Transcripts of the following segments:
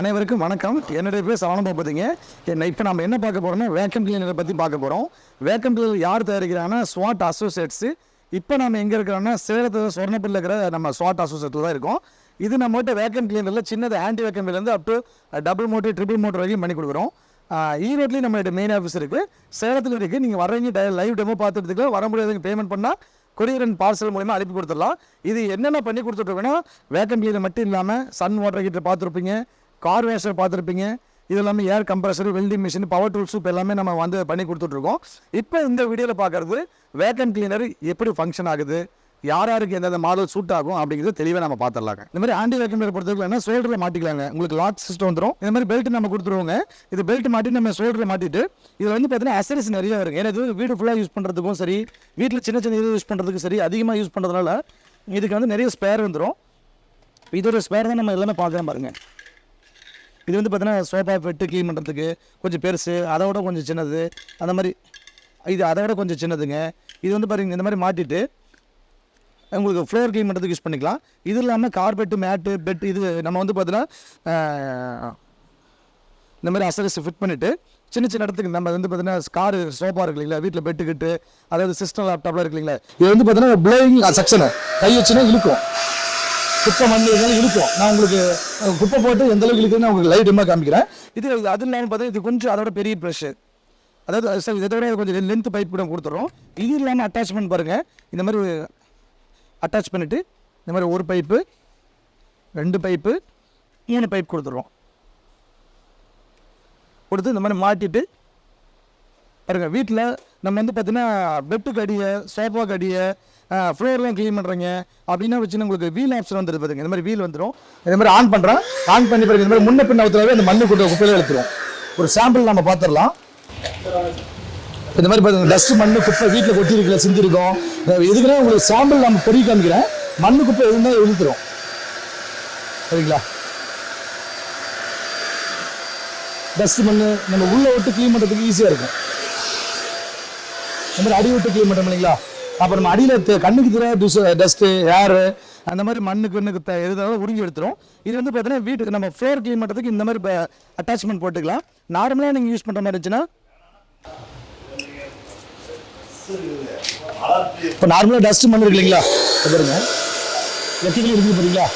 அனைவருக்கும் வணக்கம். என்னுடைய பேர் சரவண பார்ப்பதிங்க என்ன இப்போ நம்ம என்ன பார்க்க போகிறோம்னா வேக்கம் கிளீனரை பற்றி பார்க்க போகிறோம் வேக்கம் கிளீனர் யார் தயாரிக்கிறாங்கன்னா ஸ்வாட் அசோசியேட்ஸு இப்போ நம்ம எங்கே இருக்கிறோம்னா சேலத்தில் சொர்ணப்பில் இருக்கிற நம்ம ஸ்வாட் அசோசியேட்டில் தான் இருக்கோம். இது நம்மகிட்ட வேக்கம் கிளீனரில் சின்னது anti வேக்கம்லேருந்து up to double motor triple motor வரைக்கும் பண்ணி கொடுக்குறோம். ஈரோட்லேயும் நம்மகிட்ட மெயின் ஆஃபீஸ் இருக்குது சேலத்தில் இருக்குது நீங்கள் வரவங்க லைவ் டெமோ பார்த்துட்டு வர முடியாதவங்க பேமெண்ட் பண்ணால் கொரியர் அண்ட் பார்சல் மூலிமா அனுப்பி கொடுத்துடலாம். இது என்னென்ன பண்ணி கொடுத்துட்ருக்கோன்னா வேக்கம் கிளீனர் மட்டும் இல்லாமல் சன் வாட்டர் ஹீட்டர் பார்த்துருப்பீங்க. கார் வேஷர் பார்த்துருப்பீங்க. இது எல்லாமே air compressor welding machine power tools இப்போ எல்லாமே நம்ம வந்து பண்ணி கொடுத்துட்ருக்கோம். இப்போ இந்த வீடியோவில் பார்க்குறது வேக்கன் கிளீனர் எப்படி ஃபங்க்ஷன் ஆகுது? யார் யாருக்கு எந்தெந்த மாடல் சூட் ஆகும் அப்படிங்கிறது தெளிவாக நம்ம பார்த்துடலாங்க. இந்த மாதிரி ஆண்டி வேக்கம் கிளீனர் பொறுத்தவரைக்கும் என்ன ஷோல்டரில் மாட்டிக்கலாங்க. உங்களுக்கு லாக் சிஸ்டம் வந்துடும் இந்த மாதிரி பெல்ட் நம்ம கொடுத்துருவோங்க. இது பெல்ட் மாட்டி நம்ம ஷோல்டரில் மாட்டிட்டு இதில் வந்து பார்த்தீங்கன்னா அசரிஸ் நிறைய இருக்கும் ஏன்னா இது வீடு ஃபுல்லாக யூஸ் பண்ணுறதுக்கும் சரி வீட்டில் சின்ன சின்ன இது யூஸ் பண்ணுறதுக்கும் சரி அதிகமாக யூஸ் பண்ணுறதுனால இதுக்கு வந்து நிறைய ஸ்பேர் வந்துடும் இதோட ஸ்பேர் தான் நம்ம எல்லாமே பார்க்கலாம் பாருங்கள் இது வந்து பார்த்தீங்கன்னா சோஃபா பெட்டு க்ளீன் பண்ணுறதுக்கு கொஞ்சம் பெருசு அதை விட கொஞ்சம் சின்னது அந்த மாதிரி இது அதை விட கொஞ்சம் சின்னதுங்க. இது வந்து பாருங்க இந்த மாதிரி மாட்டிட்டு உங்களுக்கு ஃப்ளோர் க்ளீன் பண்ணுறதுக்கு யூஸ் பண்ணிக்கலாம். இது இல்லாமல் கார்பெட்டு மேட்டு பெட் இது நம்ம வந்து பார்த்தீங்கன்னா இந்த மாதிரி அசரஸ் ஃபிட் பண்ணிவிட்டு சின்ன சின்ன இடத்துக்கு நம்ம வந்து பார்த்தீங்கன்னா கார் சோஃபா இருக்கு இல்லைங்களா வீட்டில் பெட்டுக்கிட்டு அதாவது சிஸ்டம் லேப்டாப்லாம் இருக்கு இல்லைங்களா இது வந்து பார்த்தீங்கன்னா ப்ளோயிங் செக்ஷனு கை வச்சுன்னா இழுக்கும். குப்பை மண் இதெல்லாம் இருக்கும். நான் உங்களுக்கு குப்பை போட்டு எந்த அளவுக்கு இழுக்குதுன்னு நான் உங்களுக்கு லைட் காமிக்கிறேன். இது அது இல்லாமல் பார்த்தீங்கன்னா இது கொஞ்சம் அதோட பெரிய ப்ரெஷ்ஷு அதாவது சார் இதை விட கொஞ்சம் லென்த் பைப் கூட கொடுத்துறோம். இது இல்லாமல் அட்டாச்மெண்ட் பாருங்கள் இந்த மாதிரி அட்டாச் பண்ணிவிட்டு இந்த மாதிரி ஒரு பைப்பு ரெண்டு பைப்பு மூணு பைப் கொடுத்துருவோம் கொடுத்து இந்த மாதிரி மாட்டிட்டு பாருங்க வீட்டில் நம்ம வந்து பார்த்தீங்கன்னா பெட்டு கடியை சோஃபாக்கு கடியை ஃப்ளோர்லாம் க்ளீன் பண்ணுறீங்க அப்படின்னா வச்சு உங்களுக்கு வீல் ஆப்ஷன் வந்துருது பாருங்க. இந்த மாதிரி வீல் வந்துடும் இந்த மாதிரி ஆன் பண்ணுறேன் ஆன் பண்ணி பிறகு இந்த மாதிரி முன்ன பின்ன ஊற்றுறவே அந்த மண்ணு கொண்டு குப்பையில் எடுத்துரும் ஒரு சாம்பிள் நம்ம பார்த்துடலாம் இந்த மாதிரி பார்த்தீங்கன்னா டஸ்ட் மண்ணு குப்பை வீட்டில் கொட்டி இருக்குல்ல சிந்திருக்கோம். எதுக்குன்னா உங்களுக்கு சாம்பிள் நம்ம பொறி காமிக்கிறேன். மண்ணு குப்பை இருந்தால் இழுத்துரும். சரிங்களா? டஸ்ட் மண்ணு நம்ம உள்ளே விட்டு க்ளீன் பண்ணுறதுக்கு ஈஸியாக இருக்கும். இந்த மாதிரி அடி விட்டு க்ளீன் பண்ணுறோம் இல்லைங்களா? அப்புறம் அடியில் கண்ணுக்கு தெரியாத துஸ் டஸ்ட்டு ஹேரு அந்த மாதிரி மண்ணுக்கு கண்ணுக்கு த உறிஞ்சி எடுத்துரும். இது வந்து பார்த்தீங்கன்னா வீட்டுக்கு நம்ம ஃப்ளோர் க்ளீன் பண்ணுறதுக்கு இந்த மாதிரி அட்டாச்மெண்ட் போட்டுக்கலாம். நார்மலாக நீங்கள் யூஸ் பண்ணுற மாதிரி இருந்துச்சுன்னா இப்போ நார்மலாக டஸ்ட் மண் இருக்கு இல்லைங்களா? பாருங்க. எத்திக்கல் இருக்குது பாருங்களா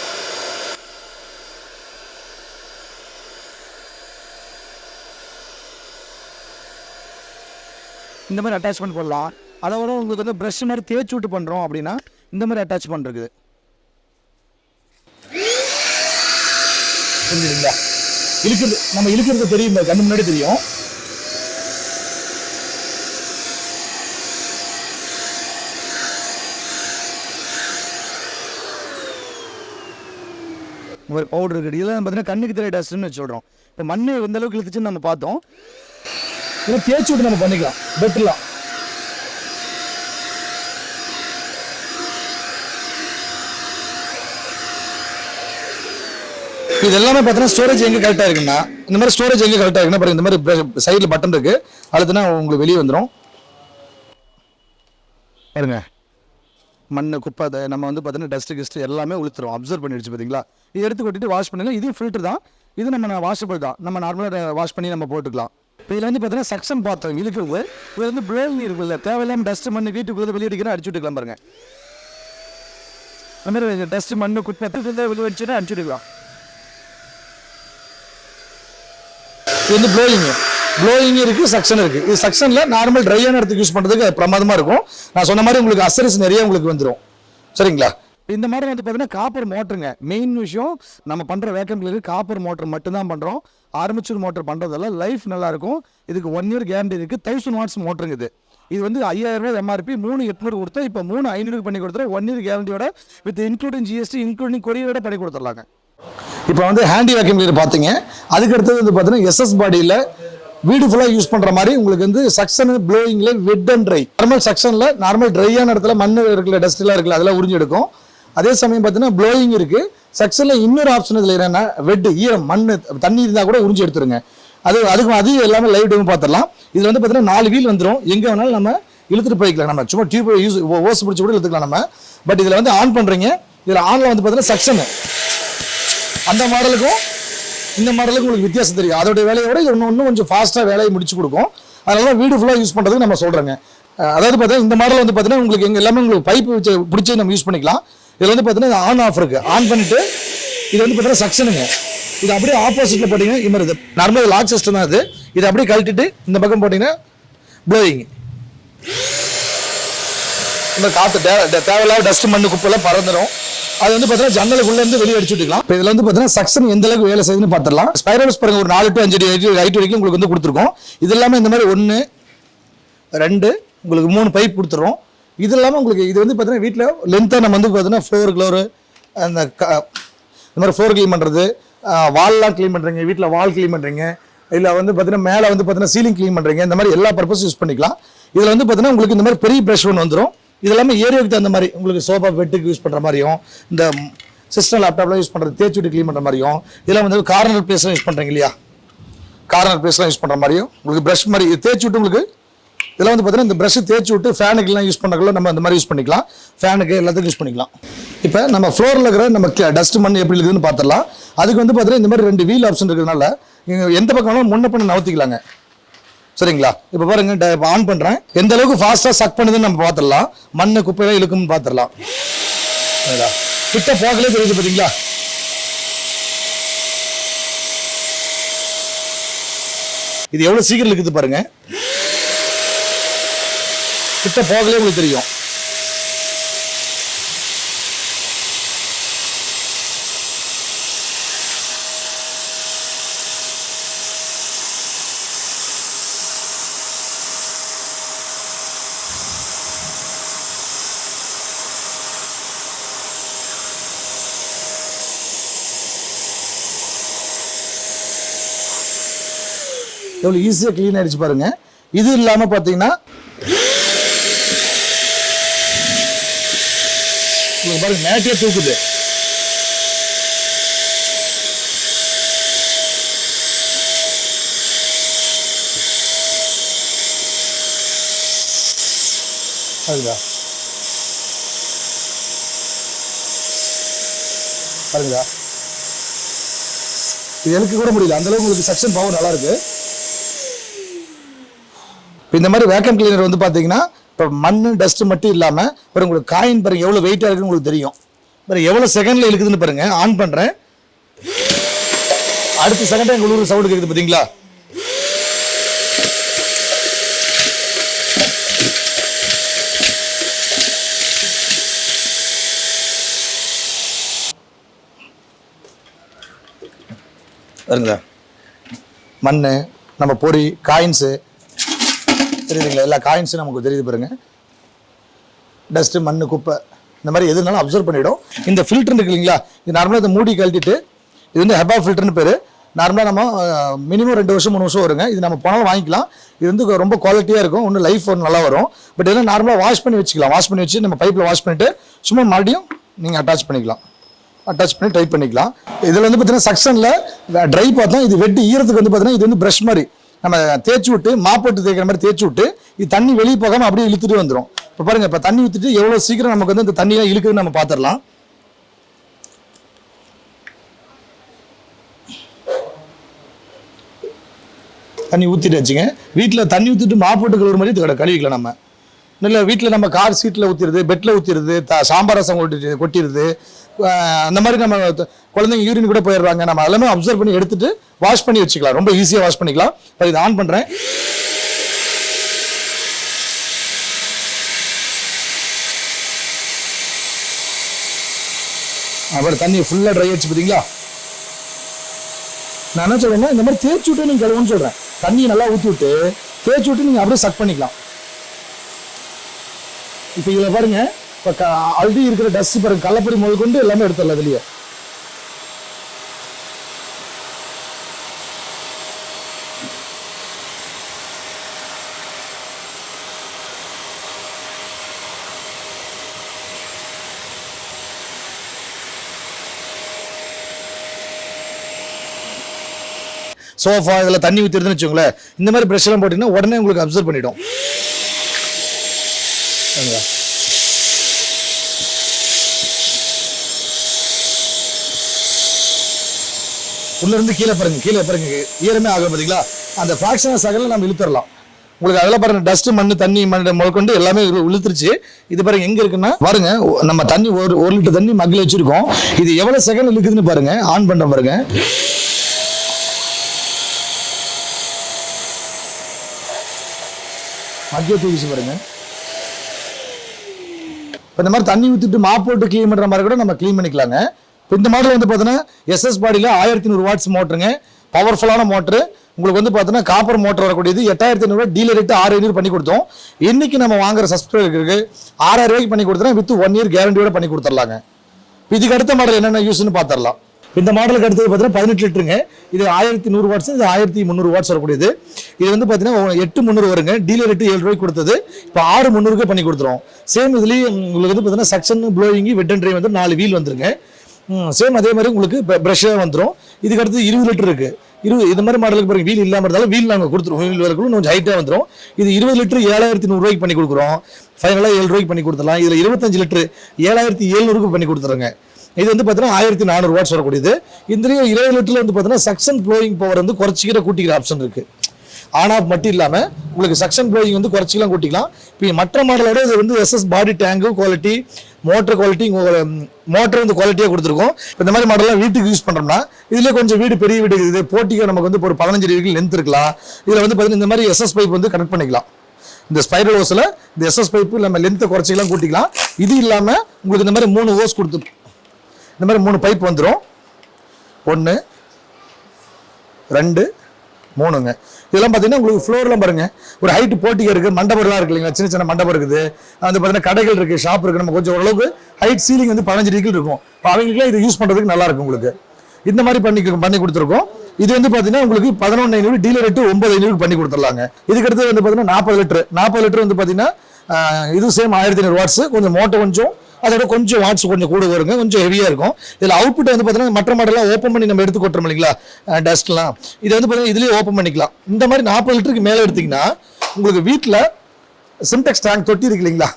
இந்த மாதிரி அட்டாச்மெண்ட் போடலாம். அதை விட உங்களுக்கு வந்து ப்ரஷ் மாதிரி தேய்ச்சி விட்டு பண்ணுறோம் அப்படின்னா இந்த மாதிரி அட்டாச்மெண்ட் இருக்குது புரிஞ்சுதுங்களா? இழுக்கிறது நம்ம இழுக்கிறது தெரியும் கண்ணு முன்னாடி தெரியும். ஒரு பவுடர் இருக்குது. இதெல்லாம் பார்த்தீங்கன்னா கண்ணுக்கு தெரிய டஸ்ட்னு வச்சு விட்றோம் இப்போ மண் எந்த அளவுக்கு இழுத்துச்சுன்னு நம்ம பார்த்தோம். இதை தேய்ச்சி விட்டு நம்ம பண்ணிக்கலாம். பெட்டர்லாம் இது எல்லாமே பார்த்தீங்கன்னா ஸ்டோரேஜ் எங்கே கரெக்டாக இருக்குன்னா இந்த மாதிரி ஸ்டோரேஜ் எங்கே கரெக்டாக இருக்குன்னா பாருங்க இந்த மாதிரி சைடில் பட்டன் இருக்கு. அழுத்தினா உங்களுக்கு வெளியே வந்துடும் பாருங்க. மண் குப்பை நம்ம வந்து பார்த்தீங்கன்னா டஸ்ட்டு கிஸ்ட்டு எல்லாமே உளுத்துறோம் அப்சர்வ் பண்ணிடுச்சு பார்த்தீங்களா? இது எடுத்து கொட்டிட்டு வாஷ் பண்ணுங்கள் இது ஃபில்டர் தான். இது நம்ம வாஷபிள் தான். நம்ம நார்மலாக வாஷ் பண்ணி நம்ம போட்டுக்கலாம். இப்போ இதில் வந்து பார்த்தீங்கன்னா செக்ஷன் பார்த்தோம் இதுக்கு இது வந்து ப்ளேல் இருக்குல்ல தேவையில்லாமல் டஸ்ட் மண் வீட்டுக்குள்ளே வெளியே அடிச்சு விட்டுக்கலாம் பாருங்க. அந்த மாதிரி டஸ்ட் மண் குப்பை வெளியே அடிச்சுட்டு அடிச்சு விட்டுக்கலாம். இது வந்து ப்ளோயிங் ப்ளோயிங் இருக்குது செக்ஷன் இருக்குது இது செக்ஷனில் நார்மல் ட்ரையான இடத்துக்கு யூஸ் பண்ணுறதுக்கு அது பிரமாதமாக இருக்கும். நான் சொன்ன மாதிரி உங்களுக்கு அசரிஸ் நிறைய உங்களுக்கு வந்துடும் சரிங்களா? இந்த மாதிரி வந்து பார்த்தீங்கன்னா காப்பர் மோட்டருங்க மெயின் விஷயம் நம்ம பண்ணுற வேக்கம் காப்பர் மோட்டர் மட்டும்தான் பண்ணுறோம் ஆர்மிச்சூர் மோட்டர் பண்ணுறதால லைஃப் நல்லாயிருக்கும் இதுக்கு ஒன் இயர் கேரண்டி இருக்குது தௌசண்ட் வாட்ஸ் மோட்டருங்க இது. இது வந்து ஐயாயிரம் ரூபாய் எம்ஆர்பி மூணு எட்நூறு கொடுத்தா இப்போ மூணு ஐநூறுக்கு பண்ணி கொடுத்துரு ஒன் இயர் கேரண்டியோட வித் இன்க்ளூடிங் ஜிஎஸ்டி இன்க்ளூடிங் கொரியரோட பண்ணி கொடுத்துடலாங்க. இப்போ வந்து ஹேண்டி வேக்யூம் கிளீனர் பார்த்தீங்க அதுக்கு அடுத்தது வந்து பார்த்தீங்கன்னா எஸ்எஸ் பாடியில் வீடு ஃபுல்லாக யூஸ் பண்ணுற மாதிரி உங்களுக்கு வந்து சக்ஷன் ப்ளோயிங்கில் வெட் அண்ட் ட்ரை நார்மல் செக்ஷனில் நார்மல் ட்ரையான இடத்துல மண் இருக்குல்ல டஸ்ட்லாம் இருக்குல்ல அதெல்லாம் உறிஞ்செடுக்கும் அதே சமயம் பார்த்தீங்கன்னா ப்ளோயிங் இருக்குது செக்ஷனில் இன்னொரு ஆப்ஷன் இதில் என்னென்னா வெட் ஈரம் மண் தண்ணி இருந்தால் கூட உறிஞ்சு எடுத்துருங்க அது அதுக்கு அது எல்லாமே லைவ் டெமோ பார்த்துடலாம் இதில் வந்து பார்த்தீங்கன்னா நாலு வீல் வந்துடும் எங்கே வேணாலும் நம்ம இழுத்துட்டு போய்க்கலாம் நம்ம சும்மா டியூப் யூஸ் ஓஸ் பிடிச்சி கூட இழுத்துக்கலாம் நம்ம பட் இதில் வந்து ஆன் பண்ணுறீங்க இதில் ஆனில் வந்து பார்த்தீங்கன்னா செக்ஷனு அந்த மாடலுக்கும் இந்த மாடலுக்கு உங்களுக்கு வித்தியாசம் தெரியும். அதோட வேலையை விட இது இன்னும் இன்னும் கொஞ்சம் ஃபாஸ்ட்டாக வேலையை முடிச்சு கொடுக்கும். அதனால தான் வீடு ஃபுல்லாக யூஸ் பண்ணுறதுக்கு நம்ம சொல்கிறோங்க அதாவது பார்த்தீங்கன்னா இந்த மாடல் வந்து பார்த்தீங்கன்னா உங்களுக்கு எங்கள் எல்லாமே உங்களுக்கு பைப் வச்சு பிடிச்சி நம்ம யூஸ் பண்ணிக்கலாம். இதில் வந்து பார்த்தீங்கன்னா ஆன் ஆஃப் இருக்குது ஆன் பண்ணிட்டு இது வந்து பார்த்தீங்கன்னா சக்ஷனுங்க இது அப்படியே ஆப்போசிட்டில் பார்த்தீங்கன்னா இது மாதிரி நார்மலாக லாக் சிஸ்டம் தான் இது. இதை அப்படியே கழட்டிட்டு இந்த பக்கம் போட்டிங்கன்னா ப்ளோயிங் இந்த காற்று தேவையில்லாத டஸ்ட் மண்ணு குப்பெல்லாம் பறந்துடும் அது வந்து பார்த்தீங்கன்னா ஜன்னலுக்குள்ள இருந்து வெளியே அடிச்சு விட்டுக்கலாம். இப்போ இதில் வந்து பார்த்தீங்கன்னா சக்ஷன் எந்த அளவுக்கு வேலை செய்யுதுன்னு பார்த்துடலாம் ஸ்பைரல்ஸ் பாருங்க ஒரு நாலு டு அஞ்சு அடி ஹைட் வரைக்கும் உங்களுக்கு வந்து கொடுத்துருக்கோம். இது இல்லாமல் இந்த மாதிரி ஒன்று ரெண்டு உங்களுக்கு மூணு பைப் கொடுத்துருவோம் இது இல்லாமல் உங்களுக்கு இது வந்து பார்த்தீங்கன்னா வீட்டில் லென்த்தாக நம்ம வந்து பார்த்தீங்கன்னா ஃப்ளோர் க்ளோரு அந்த க இந்த மாதிரி ஃப்ளோர் க்ளீன் பண்ணுறது வால்லாம் க்ளீன் பண்ணுறீங்க வீட்டில் வால் க்ளீன் பண்ணுறீங்க இல்லை வந்து பார்த்தீங்கன்னா மேலே வந்து பார்த்தீங்கன்னா சீலிங் க்ளீன் பண்ணுறீங்க இந்த மாதிரி எல்லா பர்பஸும் யூஸ் பண்ணிக்கலாம். இதில் வந்து பார்த்தீங்கன்னா உங்களுக்கு இந்த மாதிரி பெரிய ப்ரஷ் ஒன்று வந்துடும் இது எல்லாமே ஏரியாவுக்கு தகுந்த மாதிரி உங்களுக்கு சோஃபா பெட்டுக்கு யூஸ் பண்ணுற மாதிரியும் இந்த சிஸ்டம் லேப்டாப்லாம் யூஸ் பண்ணுறது தேய்ச்சி விட்டு க்ளீன் பண்ணுற மாதிரியும் இதெல்லாம் வந்து கார்னர் பேஸ்லாம் யூஸ் பண்ணுறீங்க இல்லையா? கார்னர் பேஸ்லாம் யூஸ் பண்ணுற மாதிரியும் உங்களுக்கு ப்ரஷ் மாதிரி தேய்ச்சி விட்டு உங்களுக்கு இதெல்லாம் வந்து பார்த்தீங்கன்னா இந்த ப்ரஷ் தேய்ச்சி விட்டு ஃபேனுக்குலாம் யூஸ் பண்ணக்குள்ள நம்ம அந்த மாதிரி யூஸ் பண்ணிக்கலாம். ஃபேனுக்கு எல்லாத்துக்கும் யூஸ் பண்ணிக்கலாம். இப்போ நம்ம ஃப்ளோரில் இருக்கிற நம்ம டஸ்ட் மண் எப்படி இருக்குதுன்னு பார்த்துடலாம் அதுக்கு வந்து பார்த்தீங்கன்னா இந்த மாதிரி ரெண்டு வீல் ஆப்ஷன் இருக்கிறதுனால நீங்கள் எந்த பக்கம் முன்ன பண்ண நவத்திக்கலாங்க. சரிங்களா? இப்போ பாருங்க இப்போ ஆன் பண்ணுறேன் எந்த அளவுக்கு ஃபாஸ்ட்டாக சக் பண்ணுதுன்னு நம்ம பார்த்துடலாம். மண்ணு குப்பையெல்லாம் இழுக்கும்னு பார்த்துடலாம். சரிங்களா? கிட்ட போகலே தெரியுது பார்த்தீங்களா இது எவ்வளோ சீக்கிரம் இருக்குது பாருங்க. கிட்ட போகலே உங்களுக்கு தெரியும். எவ்வளோ ஈஸியாக க்ளீன் ஆயிடுச்சு பாருங்க. இது இல்லாமல் பார்த்தீங்கன்னா உங்களுக்கு பாருங்க மேட்டே தூக்குது. அதுதா பாருங்க. இது எனக்கு கூட முடியல. அந்த அளவுக்கு உங்களுக்கு செக்ஷன் பவர் நல்லா இருக்கு. இப்போ இந்த மாதிரி வேக்கம் கிளீனர் வந்து பார்த்தீங்கன்னா இப்போ மண் டஸ்ட் மட்டும் இல்லாமல் அப்புறம் உங்களுக்கு காயின் பாருங்க எவ்வளோ வெயிட்டாக இருக்குன்னு உங்களுக்கு தெரியும். பாருங்க எவ்வளோ செகண்டில் இருக்குதுன்னு பாருங்க ஆன் பண்ணுறேன் அடுத்த செகண்ட் எங்கள் ஊர் சவுண்டு கேட்குது பார்த்தீங்களா வருங்களா மண் நம்ம பொறி காயின்ஸு தெரியுதுங்களா? எல்லா காயின்ஸும் நமக்கு தெரியுது பாருங்க. டஸ்ட்டு மண் குப்பை இந்த மாதிரி எதுனாலும் அப்சர்வ் பண்ணிவிடும் இந்த ஃபில்டர் இருக்கு இல்லைங்களா? இது நார்மலாக இதை மூடி கழட்டிட்டு இது வந்து ஹெபா ஃபில்டர்னு பேர். நார்மலாக நம்ம மினிமம் ரெண்டு வருஷம் மூணு வருஷம் வருங்க. இது நம்ம போனாலும் வாங்கிக்கலாம். இது வந்து ரொம்ப குவாலிட்டியாக இருக்கும். ஒன்றும் லைஃப் ஒன்று நல்லா வரும். பட் இதெல்லாம் நார்மலாக வாஷ் பண்ணி வச்சுக்கலாம். வாஷ் பண்ணி வச்சு நம்ம பைப்பில் வாஷ் பண்ணிட்டு சும்மா மறுபடியும் நீங்கள் அட்டாச் பண்ணிக்கலாம். அட்டாச் பண்ணி டைப் பண்ணிக்கலாம். இதில் வந்து பார்த்தீங்கன்னா சக்ஷனில் ட்ரை பார்த்தோம் இது வெட்டி ஈரத்துக்கு வந்து பார்த்தீங்கன்னா இது வந்து ப்ரஷ் மாதிரி. நம்ம தேய்ச்சி விட்டு மாப்போட்டு தேய்க்கிற மாதிரி தேய்ச்சி விட்டு இது தண்ணி வெளியே போகாமல் அப்படியே இழுத்துட்டு வந்துடும் இப்போ பாருங்க இப்போ தண்ணி ஊற்றிட்டு எவ்வளோ சீக்கிரம் நமக்கு வந்து இந்த தண்ணியெலாம் இழுக்குதுன்னு நம்ம பார்த்துடலாம் தண்ணி ஊற்றிட்டு வச்சுங்க வீட்டில் தண்ணி ஊற்றிட்டு மாப்போட்டு கழுவுற மாதிரி இது கழுவிக்கலாம் நம்ம. இல்லை வீட்டில் நம்ம கார் சீட்டில் ஊற்றிடுது பெட்டில் ஊற்றிடுது த சாம்பார் ரசம் கொட்டி கொட்டிடுது அந்த மாதிரி நம்ம குழந்தைங்க யூரின் கூட போயிடுறாங்க. நம்ம எல்லாமே அப்சர்வ் பண்ணி எடுத்துட்டு வாஷ் பண்ணி வச்சுக்கலாம். ரொம்ப ஈஸியாக வாஷ் பண்ணிக்கலாம். இப்போ இதை ஆன் பண்ணுறேன் அப்புறம் தண்ணி ஃபுல்லாக ட்ரை ஆச்சு பார்த்தீங்களா நான் என்ன சொல்றேன்னா இந்த மாதிரி தேய்ச்சி விட்டு நீங்கள் கழுவுன்னு சொல்கிறேன் தண்ணியை நல்லா ஊற்றி விட்டு தேய்ச்சி விட்டு நீங்கள் அப்படியே சக் பண்ணிக்கலாம். இப்போ இதில் பாருங்க. இப்போ ஆல்ரெடி இருக்கிற டஸ்ட் பாருங்க கள்ளப்பொடி முதல் கொண்டு எல்லாமே எடுத்துடலாம் அதுலேயே சோஃபா இதில் தண்ணி ஊற்றிருதுன்னு வச்சுக்கோங்களேன் இந்த மாதிரி ப்ரெஷ்லாம் போட்டிங்கன்னா உடனே உங்களுக்கு அப்சர்வ் பண்ணிடும். உள்ளேருந்து கீழே பாருங்க கீழே பாருங்க. ஈரமே ஆகும் பார்த்தீங்களா அந்த ஃப்ராக்ஷன் சகல நம்ம இழுத்துடலாம் உங்களுக்கு அதெல்லாம் பாருங்க டஸ்ட் மண் தண்ணி மண் முதற்கொண்டு எல்லாமே இழுத்துருச்சு. இது பாருங்க எங்க இருக்குன்னா பாருங்க நம்ம தண்ணி ஒரு ஒரு லிட்டர் தண்ணி மக்கில் வச்சிருக்கோம். இது எவ்வளவு செகண்ட் இழுக்குதுன்னு பாருங்க ஆன் பண்ற பாருங்க. மக்கிய தூக்கிச்சு பாருங்க. இப்போ இந்த மாதிரி தண்ணி ஊற்றிட்டு மாப் போட்டு க்ளீன் பண்ணுற மாதிரி கூட நம்ம க்ளீன் பண்ணிக்கலாங்க. இப்போ இந்த மாடல் வந்து பார்த்தீங்கன்னா எஸ்எஸ் பாடியில் ஆயிரத்தி நூறு வாட்ஸ் மோட்டருங்க பவர்ஃபுல்லான மோட்ரு உங்களுக்கு வந்து பார்த்தீங்கன்னா காப்பர் மோட்டர் வரக்கூடியது. எட்டாயிரத்தி ஐநூறுவா டீலர் ரேட்டு ஆறு ஐநூறு பண்ணி கொடுத்தோம். இன்றைக்கி நம்ம வாங்குற சப்ஸ்கிரைபருக்கு ஆறாயிரம் ரூபாய்க்கு பண்ணி கொடுத்தா வித் ஒன் இயர் கேரண்டியோட பண்ணி கொடுத்துர்லாங்க இப்போ இதுக்கு அடுத்த மாடல் என்னென்ன யூஸ்னு பார்த்துடலாம் இந்த மாடலுக்கு அடுத்தது பார்த்தீங்கன்னா பதினெட்டு லிட்டருங்க. இது ஆயிரத்தி நூறு வாட்ஸ் இது ஆயிரத்தி முந்நூறு வாட்ஸ் வரக்கூடியது. இது வந்து பார்த்தீங்கன்னா எட்டு முந்நூறு வருங்க. டீலர் எட்டு ஏழு ரூபாய்க்கு கொடுத்தது. இப்போ ஆறு முந்நூறுக்கு பண்ணி கொடுத்துரும் சேம் இதுலேயே உங்களுக்கு வந்து பார்த்தீங்கன்னா suction blowing wet and dry வந்து நாலு வீல் வந்துருங்க. சேம் அதே மாதிரி உங்களுக்கு ப்ரஷ்ஷாக வந்துடும் இதுக்கு அடுத்து இருபது லிட்டர் இருக்குது இருபது இந்த மாதிரி மாடலுக்கு பாருங்க வீல் இல்லாமல் இருந்தாலும் வீல் நாங்கள் கொடுத்துருவோம். வீல் வரைக்கும் கொஞ்சம் ஹைட்டாக வந்துடும் இது இருபது லிட்டர் ஏழாயிரத்தி நூறுரூவாய்க்கு பண்ணி கொடுக்குறோம். ஃபைனலாக ஏழு ரூபாய்க்கு பண்ணி கொடுத்துடலாம். இதில் இருபத்தஞ்சு லிட்டர் ஏழாயிரத்தி எழுநூறுக்கு பண்ணி கொடுத்துருங்க. இது வந்து பார்த்தீங்கன்னா ஆயிரத்தி நானூறு வாட்ஸ் வரக்கூடியது. இதுலேயும் இருபது லிட்டரில் வந்து பார்த்தீங்கன்னா சக்ஷன் ப்ளோயிங் பவர் வந்து குறைச்சிக்கிற கூட்டிக்கிற ஆப்ஷன் இருக்குது ஆன் ஆஃப் மட்டும் இல்லாமல் உங்களுக்கு சக்ஷன் ப்ளோயிங் வந்து குறைச்சிக்கலாம் கூட்டிக்கலாம். இப்போ மற்ற மாடலோட இது வந்து SS body tank quality motor quality motor வந்து குவாலிட்டியாக கொடுத்துருக்கோம். இந்த மாதிரி மாடல்லாம் வீட்டுக்கு யூஸ் பண்ணுறோம்னா இதில் கொஞ்சம் வீடு பெரிய வீடு இது போட்டிக்கு நமக்கு வந்து ஒரு பதினஞ்சு டிகிரி லென்த் இருக்கலாம். இதில் வந்து பார்த்தீங்கன்னா இந்த மாதிரி எஸ்எஸ் பைப் வந்து கனெக்ட் பண்ணிக்கலாம். இந்த ஸ்பைரல் ஹோஸில் இந்த எஸ்எஸ் பைப்பு நம்ம லென்த்தை குறைச்சிக்கலாம் கூட்டிக்கலாம். இது இல்லாமல் உங்களுக்கு இந்த மாதிரி மூணு ஹோஸ் கொடுத்து இந்த மாதிரி மூணு பைப் வந்துடும் ஒன்று ரெண்டு மூணுங்க. இதெல்லாம் பார்த்தீங்கன்னா உங்களுக்கு ஃப்ளோர்லாம் பாருங்க. ஒரு ஹைட்டு போட்டிக்கு இருக்குது மண்டபம்லாம் இருக்கு இல்லைங்களா? சின்ன சின்ன மண்டபம் இருக்குது. அது பார்த்தீங்கன்னா கடைகள் இருக்குது ஷாப் இருக்குது நம்ம கொஞ்சம் ஓரளவுக்கு ஹைட் சீலிங் வந்து பதினஞ்சு டிகிரி இருக்கும். இப்போ அவங்களுக்குலாம் இது யூஸ் பண்ணுறதுக்கு நல்லா இருக்கும் உங்களுக்கு. இந்த மாதிரி பண்ணி பண்ணி கொடுத்துருக்கோம். இது வந்து பார்த்தீங்கன்னா உங்களுக்கு பதினொன்று ஐநூறு டீலர் ரேட்டு ஒன்பது ஐநூறு பண்ணி கொடுத்துடலாங்க. இதுக்கடுத்து வந்து பார்த்தீங்கன்னா நாற்பது லிட்டர் நாற்பது லிட்டர் வந்து பார்த்தீங்கன்னா இது சேம் ஆயிரத்தி ஐநூறு வாட்ஸ் கொஞ்சம் மோட்டர் கொஞ்சம் அதோட கொஞ்சம் வாட்ஸ் கொஞ்சம் கூட வருங்க கொஞ்சம் ஹெவியாக இருக்கும். இதில் அவுட்புட் வந்து பார்த்தீங்கன்னா மற்ற மாடலாம் ஓப்பன் பண்ணி நம்ம எடுத்து கொட்டுறோம் இல்லைங்களா? டஸ்ட்லாம் இது வந்து பார்த்தீங்கன்னா இதுலேயே ஓப்பன் பண்ணிக்கலாம். இந்த மாதிரி நாற்பது லிட்டருக்கு மேலே எடுத்தீங்கன்னா உங்களுக்கு வீட்டில் சிம்டெக்ஸ் டேங்க் தொட்டி இருக்கு இல்லைங்களா?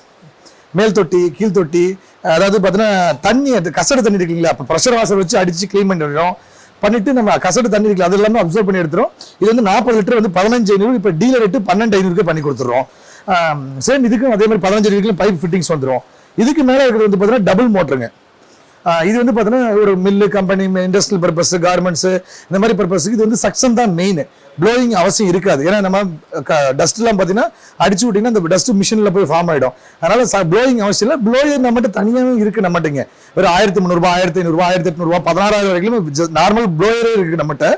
மேல் தொட்டி கீழ் தொட்டி அதாவது பார்த்தீங்கன்னா தண்ணி அது கசடு தண்ணி இருக்கு இல்லைங்களா? இப்போ ப்ரெஷர் வாஷர் வச்சு அடித்து க்ளீன் பண்ணிடுறோம் பண்ணிட்டு நம்ம கசடு தண்ணி இருக்குல்ல அது எல்லாமே அப்சர்வ் பண்ணி எடுத்துரும். இது வந்து நாற்பது லிட்டர் வந்து பதினஞ்சு ஐநூறு இப்போ டீலர் ரேட்டு பன்னெண்டு ஐநூறுக்கு பண்ணி கொடுத்துருவோம் சேம் இதுக்கும் அதே மாதிரி பதினஞ்சு ஐநூறுக்கு பைப் ஃபிட்டிங்ஸ் வந்துடும் இதுக்கு மேலே இருக்கிறது வந்து பார்த்தீங்கன்னா டபுள் மோட்டருங்க இது வந்து பார்த்தீங்கன்னா ஒரு mill company industrial purpose garments இந்த மாதிரி பர்பஸ்க்கு இது வந்து சக்ஷன் தான் மெயின் ப்ளோயிங் அவசியம் இருக்காது. ஏன்னா நம்ம டஸ்ட்லாம் பார்த்தீங்கன்னா அடிச்சு விட்டிங்கன்னா அந்த டஸ்ட் மிஷினில் போய் ஃபார்ம் ஆகிடும் அதனால் ப்ளோயிங் அவசியம் இல்லை. ப்ளோயர் நம்மகிட்ட தனியாகவும் இருக்கு நம்மகிட்டங்க. ஒரு ஆயிரத்தி முந்நூறுபா ஆயிரத்தி ஐநூறுபா ஆயிரத்தி எட்நூறுபா பதினாறாயிரம் வரைக்கும் நார்மல் ப்ளோயரே இருக்குது நம்மகிட்ட.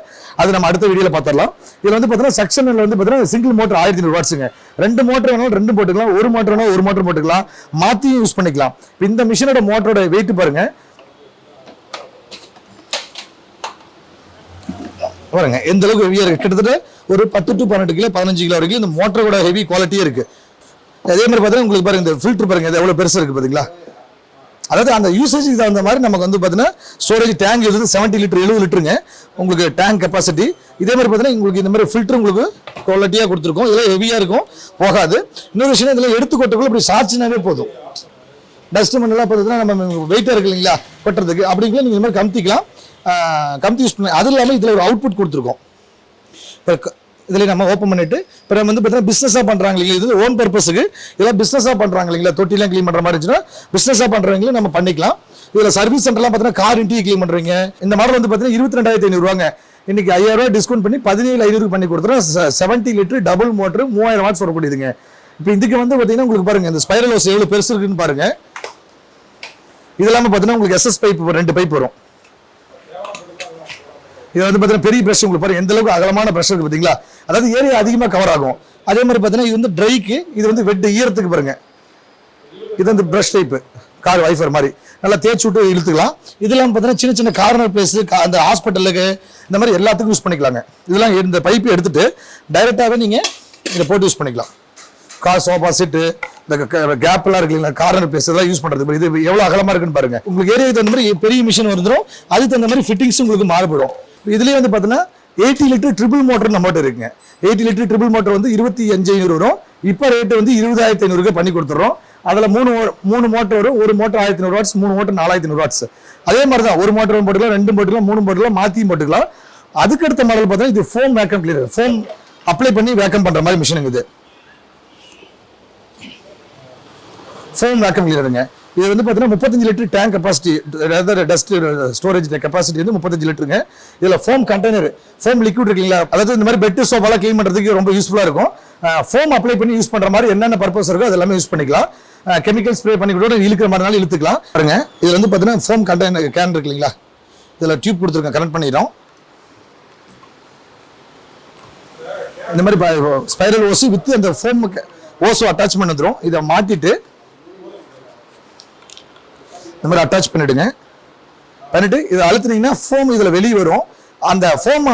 அது நம்ம அடுத்த வீடியோவில் பார்த்துடலாம் இதில் வந்து பார்த்தீங்கன்னா செக்ஷனில் வந்து பார்த்தீங்கன்னா சிங்கிள் மோட்டர் ஆயிரத்தி நூறு வாட்ஸுங்க ரெண்டு மோட்டர் வேணாலும் ரெண்டு போட்டுக்கலாம். ஒரு மோட்டர் வேணாலும் ஒரு மோட்டர் போட்டுக்கலாம். மாற்றியும் யூஸ் பண்ணிக்கலாம். இந்த மிஷினோட மோட்டரோட வெயிட் பாருங்கள் பாருங்க எந்த அளவுக்கு ஹெவியா இருக்கு? கிட்டத்தட்ட ஒரு பத்து டு பன்னெண்டு கிலோ பதினஞ்சு கிலோ வரைக்கும் இந்த மோட்டரோட ஹெவி குவாலிட்டியே இருக்கு. அதே மாதிரி பார்த்தீங்கன்னா உங்களுக்கு பாருங்க இந்த ஃபில்ட்ரு பாருங்க இது எவ்வளவு பெருசா இருக்கு பாத்தீங்களா? அதாவது அந்த யூசேஜுக்கு தகுந்த மாதிரி நமக்கு வந்து பார்த்தீங்கன்னா ஸ்டோரேஜ் டேங்க் இருந்து செவன்ட்டி லிட்டர் எழுபது லிட்டருங்க உங்களுக்கு டேங்க் கெப்பாசிட்டி இதே மாதிரி பார்த்தீங்கன்னா உங்களுக்கு இந்த மாதிரி ஃபில்டர் உங்களுக்கு குவாலிட்டியாக கொடுத்துருக்கோம். இதெல்லாம் ஹெவியாக இருக்கும் போகாது. இன்னொரு விஷயம் இதில் எடுத்து கொட்டக்குள்ள இப்படி சார்ஜினாவே போதும். டஸ்ட் மண்ணெல்லாம் பார்த்தீங்கன்னா நம்ம வெயிட்டாக இருக்கு இல்லைங்களா கொட்டுறதுக்கு. அப்படிங்களா நீங்கள் இந்த மாதிரி கமுத்திக்கலாம். ஆஹ் பண்ண அது இல்லாமல் இதில் ஒரு அவுட்புட் கொடுத்துருக்கோம். இப்போ இதில் நம்ம ஓப்பன் பண்ணிட்டு இப்போ நம்ம வந்து பார்த்தீங்கன்னா பிஸ்னஸாக பண்ணுறாங்க இல்லைங்களா? இது ஓன் பர்பஸுக்கு இதெல்லாம் பிஸ்னஸாக பண்ணுறாங்க இல்லைங்களா? தொட்டிலாம் க்ளீன் பண்ணுற மாதிரி இருந்துச்சுன்னா பிஸ்னஸாக பண்ணுறவங்களும் நம்ம பண்ணிக்கலாம். இதில் சர்வீஸ் சென்டர்லாம் பார்த்தீங்கன்னா கார் இன்டி க்ளீன் பண்ணுறீங்க இந்த மாடல் வந்து பார்த்தீங்கன்னா இருபத்தி ரெண்டாயிரத்தி ஐநூறுவாங்க. இன்னைக்கு ஐயாயிரம் டிஸ்கவுண்ட் பண்ணி பதினேழு ஐநூறு பண்ணி கொடுத்துறோம் செவன்ட்டி லிட்டர் டபுள் மோட்டர் மூவாயிரம் வாட்ஸ் வரக்கூடியதுங்க. இப்போ இதுக்கு வந்து பார்த்தீங்கன்னா உங்களுக்கு பாருங்கள் இந்த ஸ்பைரல் ஹவுஸ் எவ்வளோ பெருசு இருக்குன்னு பாருங்கள் இது இல்லாமல் பார்த்தீங்கன்னா உங்களுக்கு எஸ்எஸ் பைப் ரெண்டு பைப் வரும். இது வந்து பார்த்தீங்கன்னா பெரிய பிரஷ் உங்களுக்கு பாருங்க. எந்த அளவுக்கு அகலமான பிரஷ் இருக்கு பார்த்தீங்களா அதாவது ஏரியா அதிகமாக கவர் ஆகும். அதே மாதிரி பார்த்தீங்கன்னா இது வந்து ட்ரைக்கு இது வந்து வெட்டு ஈரத்துக்கு பாருங்க. இது வந்து ப்ரஷ் டைப்பு கார் வைஃபர் மாதிரி. நல்லா தேய்ச்சி விட்டு இழுத்துக்கலாம். இதெல்லாம் பார்த்தீங்கன்னா சின்ன சின்ன கார்னர் பிளேஸ் அந்த ஹாஸ்பிட்டலுக்கு இந்த மாதிரி எல்லாத்துக்கும் யூஸ் பண்ணிக்கலாங்க. இதெல்லாம் இந்த பைப்பு எடுத்துட்டு டைரெக்டாகவே நீங்கள் இதை போட்டு யூஸ் பண்ணிக்கலாம். கார் சோஃபா செட்டு இந்த கேப்லாம் இருக்கு இல்லைங்களா? கார்னர் பிளேஸ் இதெல்லாம் யூஸ் பண்ணுறது இது எவ்வளோ அகலமாக இருக்குன்னு பாருங்கள் உங்களுக்கு ஏரியாவுக்கு தகுந்த மாதிரி பெரிய மிஷின் வந்துடும் அதுக்கு தகுந்த மாதிரி ஃபிட்டிங்ஸ் உங்களுக்கு மாறுபடும். இதுலேயே வந்து பார்த்தீங்கன்னா எயிட்டி லிட்டர் ட்ரிபிள் மோட்டர் நம்மகிட்ட இருக்குங்க. எயிட்டி லிட்டர் ட்ரிபிள் மோட்டர் வந்து இருபத்தி அஞ்சு ஐநூறு வரும். இப்போ ரேட்டு வந்து இருபதாயிரத்தி ஐநூறுக்கு பண்ணி கொடுத்துறோம். அதில் மூணு மூணு மோட்டர் வரும். ஒரு மோட்டர் ஆயிரத்தி நூறு வாட்ஸ் மூணு மோட்டர் நாலாயிரத்தி நூறு வாட்ஸ் அதே மாதிரி தான் ஒரு மோட்டர் போட்டுக்கலாம் ரெண்டு போட்டுக்கலாம் மூணு போட்டுக்கலாம் மாற்றியும் போட்டுக்கலாம். அதுக்கு அடுத்த மாடல் பார்த்தீங்கன்னா இது foam vacuum clear foam apply பண்ணி வேக்கம் பண்ணுற மாதிரி மிஷினுங்க இது. ஃபோம் வேக்கம் கிளியருங்க இது வந்து பார்த்தீங்கன்னா முப்பத்தஞ்சு லிட்டர் டேங்க் கெப்பாசிட்டி அதாவது டஸ்ட் ஸ்டோரேஜ் கெப்பாசிட்டி வந்து முப்பத்தஞ்சு லிட்டருங்க. இதில் ஃபோம் கண்டெய்னர் ஃபோம் லிக்விட் இருக்குங்களா? அதாவது இந்த மாதிரி பெட்டு சோப்பெல்லாம் க்ளீன் பண்ணுறதுக்கு ரொம்ப யூஸ்ஃபுல்லாக இருக்கும். ஃபோம் அப்ளை பண்ணி யூஸ் பண்ணுற மாதிரி என்னென்ன பர்பஸ் இருக்கோ அது எல்லாமே யூஸ் பண்ணிக்கலாம். கெமிக்கல் ஸ்ப்ரே பண்ணி கூட இழுக்கிற மாதிரினாலும் இழுத்துக்கலாம். பாருங்க இது வந்து பார்த்தீங்கன்னா ஃபோம் கண்டெய்னர் கேன் இருக்கு இல்லைங்களா இதில் டியூப் கொடுத்துருக்கேன் கனெக்ட் பண்ணிடுறோம். இந்த மாதிரி ஸ்பைரல் ஓசு வித் அந்த ஃபோம் ஓசோ அட்டாச்மெண்ட் வந்துடும் இதை மாற்றிட்டு இந்த மாதிரி அட்டாச் பண்ணிடுங்க. பண்ணிட்டு இதை அழுத்துனீங்கன்னா ஃபோம் இதில் வெளியே வரும். அந்த ஃபோம்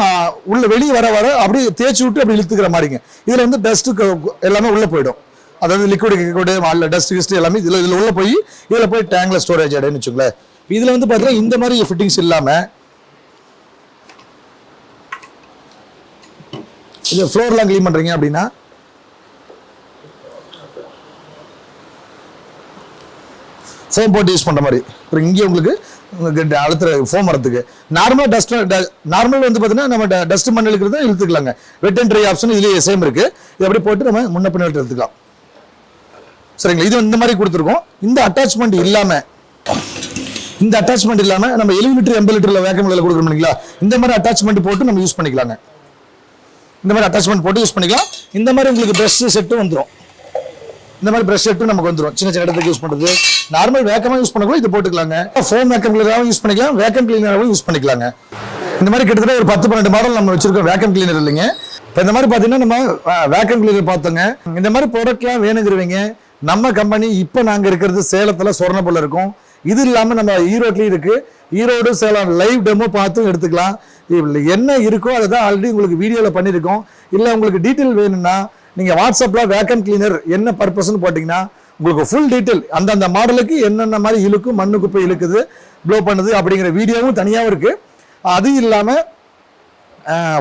உள்ள வெளியே வர வர அப்படியே தேய்ச்சி விட்டு அப்படி இழுத்துக்கிற மாதிரிங்க. இதில் வந்து டஸ்ட்டு எல்லாமே உள்ளே போயிடும். அதாவது லிக்விடு கிக்விடு அல்ல டஸ்ட் கிஸ்ட் எல்லாமே இதில் இதில் உள்ளே போய் இதில் போய் டேங்கில் ஸ்டோரேஜ் ஆகிடுன்னு வச்சுங்களேன் இதில் வந்து பார்த்தீங்கன்னா இந்த மாதிரி ஃபிட்டிங்ஸ் இல்லாமல் இது ஃப்ளோர்லாம் க்ளீன் பண்ணுறீங்க அப்படின்னா ஃபோம் போட்டு யூஸ் பண்ணுற மாதிரி. அப்புறம் இங்கே உங்களுக்கு அழுத்துற ஃபோம் வரத்துக்கு. நார்மலாக டஸ்ட் நார்மல் வந்து பார்த்தீங்கன்னா நம்ம டஸ்ட் மண் இழுக்கிறது இழுத்துக்கலாங்க. வெட் அண்ட் ட்ரை ஆப்ஷன் இதுலேயே சேம் இருக்குது இது அப்படி போட்டு நம்ம முன்ன பின்ன எடுத்துக்கலாம் சரிங்களா? இது இந்த மாதிரி கொடுத்துருக்கோம். இந்த அட்டாச்மெண்ட் இல்லாமல் இந்த அட்டாச்மெண்ட் இல்லாமல் நம்ம எழுபது லிட்டர் எண்பது லிட்டரில் வேக்கம் கொடுக்குறோம் இல்லைங்களா? இந்த மாதிரி அட்டாச்மெண்ட் போட்டு நம்ம யூஸ் பண்ணிக்கலாங்க. இந்த மாதிரி அட்டாச்மெண்ட் போட்டு யூஸ் பண்ணிக்கலாம். இந்த மாதிரி உங்களுக்கு ப்ரஷ் செட்டும் வந்துடும் இந்த மாதிரி ப்ரஷ் செட்டும் நமக்கு வந்துடும் சின்ன சின்ன இடத்துக்கு யூஸ் பண்ணுறது நார்மல் வேக்கமாக யூஸ் பண்ணக்கூட இது போட்டுக்கலாங்க. ஃபோம் வேக்கம் கிளீனராகவும் யூஸ் பண்ணிக்கலாம். வேக்கம் கிளீனராகவும் யூஸ் பண்ணிக்கலாங்க. இந்த மாதிரி கிட்டத்தட்ட ஒரு பத்து பன்னெண்டு மாடல் நம்ம வச்சிருக்கோம் வேக்கம் கிளீனர் இல்லைங்க. இப்போ இந்த மாதிரி பார்த்தீங்கன்னா நம்ம வேக்கம் கிளீனர் பார்த்தோங்க. இந்த மாதிரி ப்ராடக்ட்லாம் வேணுங்கிறவங்க நம்ம கம்பெனி இப்போ நாங்கள் இருக்கிறது சேலத்தில் சொர்ணப்பள்ள இருக்கும். இது இல்லாமல் நம்ம ஈரோட்லேயும் இருக்கு. ஈரோடு சேலம் லைவ் டெமோ பார்த்தும் எடுத்துக்கலாம். இதுல என்ன இருக்கோ அதை தான் ஆல்ரெடி உங்களுக்கு வீடியோவில் பண்ணியிருக்கோம். இல்லை உங்களுக்கு டீட்டெயில் வேணும்னா நீங்கள் வாட்ஸ்அப்பில் வேக்கம் கிளீனர் என்ன பர்பஸ்ன்னு போட்டிங்கன்னா உங்களுக்கு ஃபுல் டீட்டெயில் அந்தந்த மாடலுக்கு என்னென்ன மாதிரி இழுக்கும் மண்ணு குப்பை இழுக்குது ப்ளோ பண்ணுது அப்படிங்கிற வீடியோவும் தனியாகவும் இருக்குது அது இல்லாமல்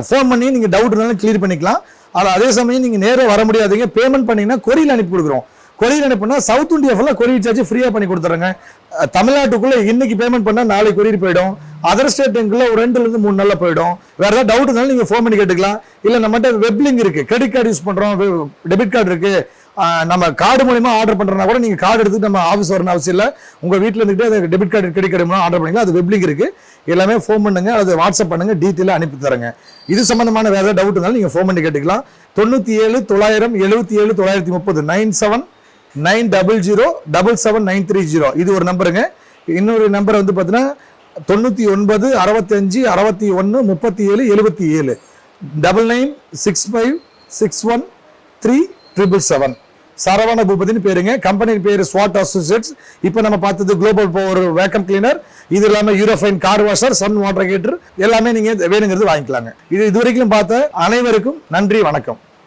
ஃபோன் பண்ணி நீங்கள் டவுட் இருந்தாலும் கிளியர் பண்ணிக்கலாம். ஆனால் அதே சமயம் நீங்கள் நேராக வர முடியாதீங்க. பேமெண்ட் பண்ணிங்கன்னா கொரியில் அனுப்பி கொடுக்குறோம். கொரியர் அனுப்புனா சவுத் இந்தியா ஃபுல்லாக கொரியர் சார்ஜ் ஃப்ரீயாக பண்ணி கொடுத்துறேங்க தமிழ்நாட்டுக்குள்ளே இன்னைக்கு பேமெண்ட் பண்ணால் நாளைக்கு கொரியர் போயிடும். அதர் ஸ்டேட்டுங்களில் ஒரு ரெண்டுலேருந்து மூணு நாளில் போயிடும். வேறு ஏதாவது டவுட் இருந்தாலும் நீங்கள் ஃபோன் பண்ணி கேட்டுக்கலாம். இல்லை நம்மகிட்ட வெப்லிங் இருக்குது கிரெடிட் கார்டு யூஸ் பண்ணுறோம் டெபிட் கார்டு இருக்குது நம்ம கார்டு மூலிமா ஆர்டர் பண்ணுறனா கூட நீங்கள் கார்டு எடுத்துட்டு நம்ம ஆஃபீஸ் வரணும் அவசியம் இல்லை. உங்கள் வீட்டில் இருந்துகிட்டே அது டெபிட் கார்டு கிரெடிட் கார்டு மூலம் ஆர்டர் பண்ணிக்கலாம். அது வெப்லிங் இருக்குது எல்லாமே ஃபோன் பண்ணுங்க. அது வாட்ஸ்அப் பண்ணுங்க. டீட்டெயிலாக அனுப்பி தரேங்க. இது சம்மந்தமான வேறு ஏதாவது டவுட் இருந்தாலும் நீங்கள் ஃபோன் பண்ணி கேட்டுக்கலாம். தொண்ணூற்றி ஏழு தொள்ளாயிரம் எழுபத்தி ஏழு தொள்ளாயிரத்தி முப்பது nine seven nine double zero double seven nine three zero. இது ஒரு நம்பருங்க. இன்னொரு நம்பர் வந்து பார்த்தீங்கன்னா தொண்ணூற்றி ஒன்பது அறுபத்தஞ்சு அறுபத்தி ஒன்று முப்பத்தி ஏழு எழுபத்தி ஏழு. Double nine six five six one three triple seven. Saravana பூபதினு பேருங்க. கம்பெனி பேர் ஸ்வாட் அசோசியேட்ஸ் இப்போ நம்ம பார்த்தது குளோபல் பவர் வேக்கம் கிளீனர் இது இல்லாமல் Eurofine car washer sun water heater எல்லாமே நீங்கள் வேணுங்கிறது வாங்கிக்கலாங்க. இது இதுவரைக்கும் பார்த்த அனைவருக்கும் நன்றி வணக்கம்.